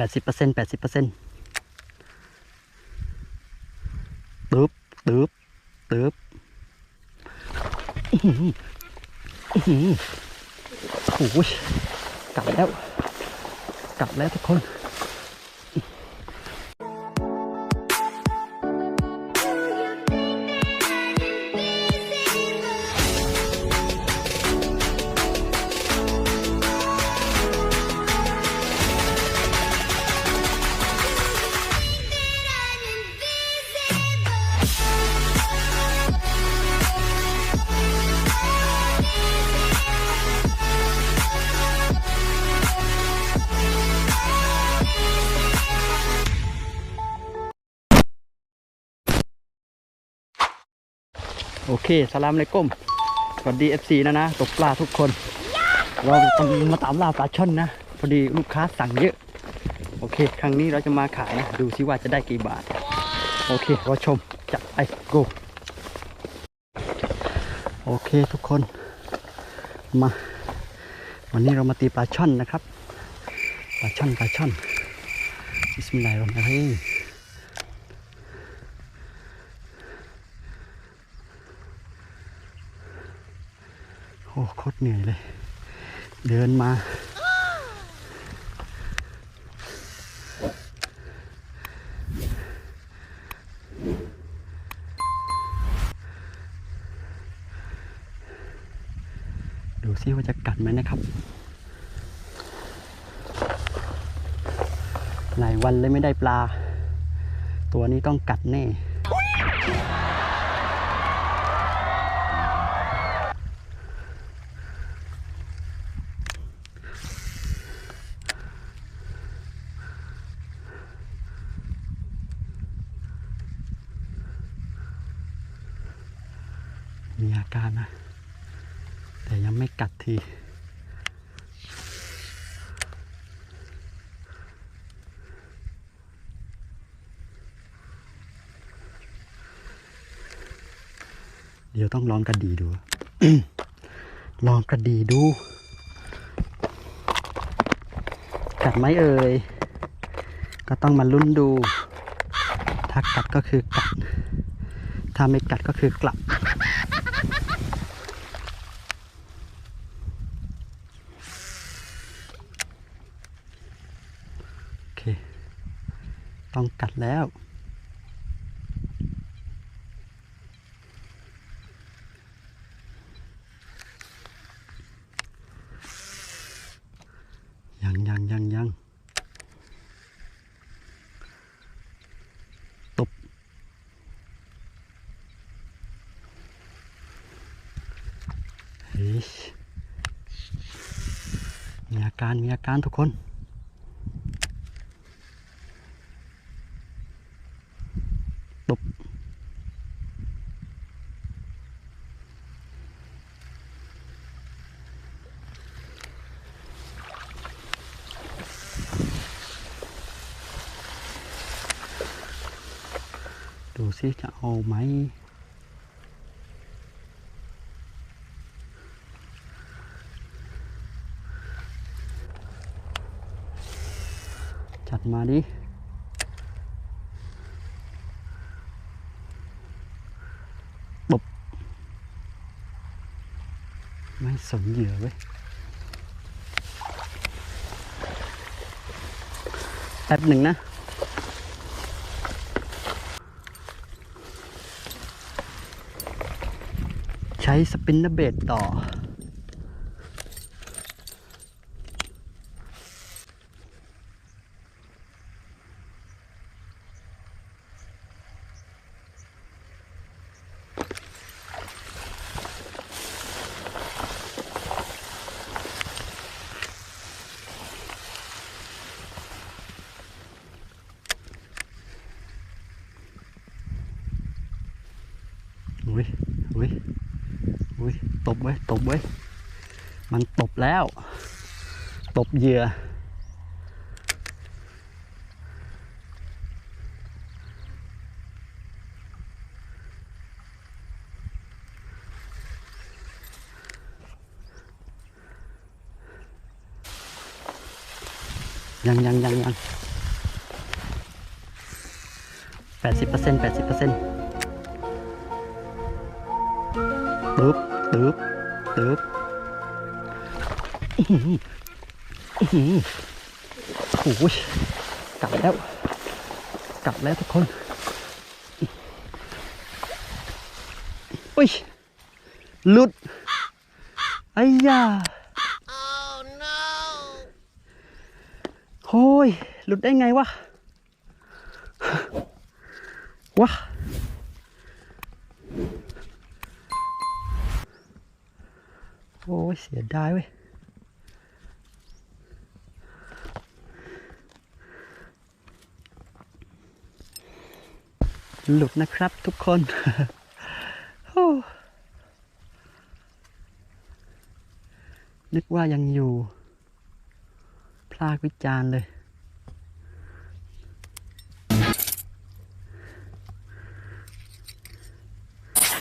แปดสิบเปอร์เซ็นต์แปดสิบเปอร์เซ็นต์ตึ๊บตึ๊บตึ๊บอือหืออื้อหือโอ้ยกลับแล้ว กลับแล้วทุกคน โอเคสลามเลยก้มสวัสดี FC นะนะ ตกปลาทุกคน เราจะมาตามล่าปลาช่อนนะ พอดีลูกค้าสั่งเยอะ โอเค ครั้งนี้เราจะมาขายนะ ดูซิว่าจะได้กี่บาท โอเครอชม จัดไป go โอเคทุกคน มา วันนี้เรามาตีปลาช่อนนะครับ ปลาช่อนปลาช่อนบิสมิลลาฮิรเราะห์มานิรเราะฮีม อ้โคตรเหนื่อยเลย เดินมา ดูซิว่าจะกัดไหมนะครับ หลายวันเลยไม่ได้ปลา ตัวนี้ต้องกัดแน่ มีอาการนะ แต่ยังไม่กัดที เดี๋ยวต้องลองกระดีดู ลองกระดีดู กัดไหมเอ่ย ก็ต้องมาลุ้นดู ถ้ากัดก็คือกัด ถ้าไม่กัดก็คือกลับ โอเค ต้องกัดแล้ว ยังยังยังยังตบ เฮ้ยมีอาการมีอาการทุกคน ตบดูสิจะเอาไหม จัดมาดิ ตบ ไม่สนเหยื่อเว้ยแป๊บหนึ่งนะใช้สปินเนอร์เบดต่อ อุ้ยอุ้ยอุ้ยตบไว้ตบไว้มันตบแล้ว ตบเหยื่อยังยังยังยังแปดสิบเปอร์เซ็นต์แปดสิบเปอร์เซ็นต์ ตึ๊บตึ๊บตึ๊บอื้อหืออื้อหือโอ้ยกลับแล้ว กลับแล้วทุกคนอุ้ยหลุดไอ้ยาโอ้ยหลุดได้ไงวะวะ เสียดายเว้ยหลุดนะครับทุกคนนึกว่ายังอยู่ พลากวิจารณ์เลย